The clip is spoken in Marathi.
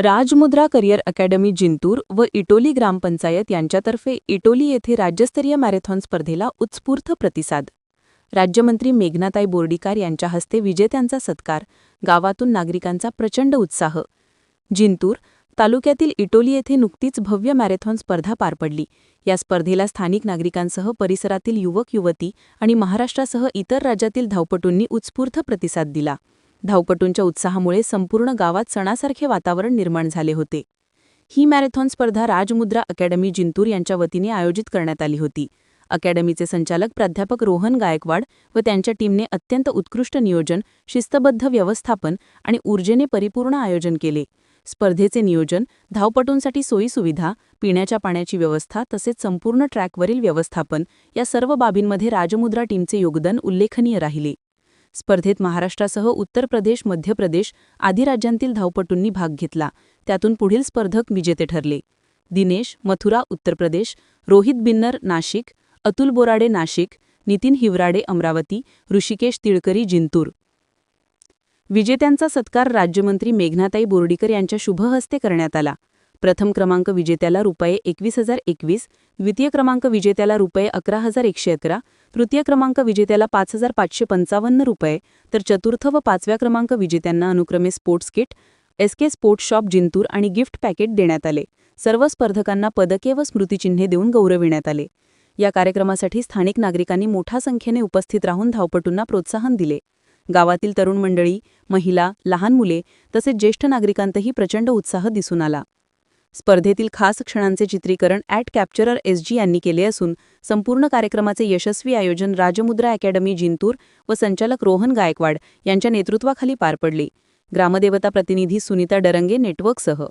राजमुद्रा करिअर अकॅडमी जिंतूर व इटोली ग्रामपंचायत यांच्यातर्फे इटोली येथे राज्यस्तरीय मॅरेथॉन स्पर्धेला उत्स्फूर्त प्रतिसाद. राज्यमंत्री मेघनाताई बोर्डीकार यांच्या हस्ते विजेत्यांचा सत्कार गावातून नागरिकांचा प्रचंड उत्साह. जिंतूर तालुक्यातील इटोली येथे नुकतीच भव्य मॅरेथॉन स्पर्धा पार पडली. या स्पर्धेला स्थानिक नागरिकांसह परिसरातील युवक युवती आणि महाराष्ट्रासह इतर राज्यातील धावपटूंनी उत्स्फूर्त प्रतिसाद दिला. धावपटूंच्या उत्साहामुळे संपूर्ण गावात सणासारखे वातावरण निर्माण झाले होते. ही मॅरेथॉन स्पर्धा राजमुद्रा अकॅडमी जिंतूर यांच्या वतीने आयोजित करण्यात आली होती. अकॅडमीचे संचालक प्राध्यापक रोहन गायकवाड व त्यांच्या टीमने अत्यंत उत्कृष्ट नियोजन शिस्तबद्ध व्यवस्थापन आणि ऊर्जेने परिपूर्ण आयोजन केले. स्पर्धेचे नियोजन धावपटूंसाठी सोयीसुविधा पिण्याच्या पाण्याची व्यवस्था तसेच संपूर्ण ट्रॅकवरील व्यवस्थापन या सर्व बाबींमध्ये राजमुद्रा टीमचे योगदान उल्लेखनीय राहिले. स्पर्धेत महाराष्ट्रासह उत्तर प्रदेश मध्य प्रदेश आदी राज्यांतील धावपटूंनी भाग घेतला. त्यातून पुढील स्पर्धक विजेते ठरले. दिनेश मथुरा उत्तर प्रदेश रोहित बिन्नर नाशिक अतुल बोराडे नाशिक नितीन हिवराडे अमरावती ऋषिकेश तिळकरी जिंतूर. विजेत्यांचा सत्कार राज्यमंत्री मेघनाताई बोर्डीकर यांच्या शुभहस्ते करण्यात आला. प्रथम क्रमांक विजेत्याला रुपये एकवीस हजार एकवीस द्वितीय क्रमांक विजेत्याला रुपये अकरा हजार एकशे अकरा तृतीय क्रमांक विजेत्याला पाच हजार पाचशे पंचावन्न रुपये तर चतुर्थ व पाचव्या क्रमांक विजेत्यांना अनुक्रमे sports kit S K sports shop Jintur आणि गिफ्ट पॅकेट देण्यात आले. सर्व स्पर्धकांना पदके व स्मृतिचिन्हे देऊन गौरविण्यात आले. या कार्यक्रमासाठी स्थानिक नागरिकांनी मोठ्या संख्येने उपस्थित राहून धावपटूंना प्रोत्साहन दिले. गावातील तरुण मंडळी महिला लहान मुले तसेच ज्येष्ठ नागरिकांतही प्रचंड उत्साह दिसून आला. स्पर्धेतील खास क्षणांचे चित्रीकरण ॲट कॅप्चरर एसजी यांनी केले असून संपूर्ण कार्यक्रमाचे यशस्वी आयोजन राजमुद्रा अकॅडमी जिंतूर व संचालक रोहन गायकवाड यांच्या नेतृत्वाखाली पार पडले. ग्रामदेवता प्रतिनिधी सुनीता डरंगे नेटवर्कसह.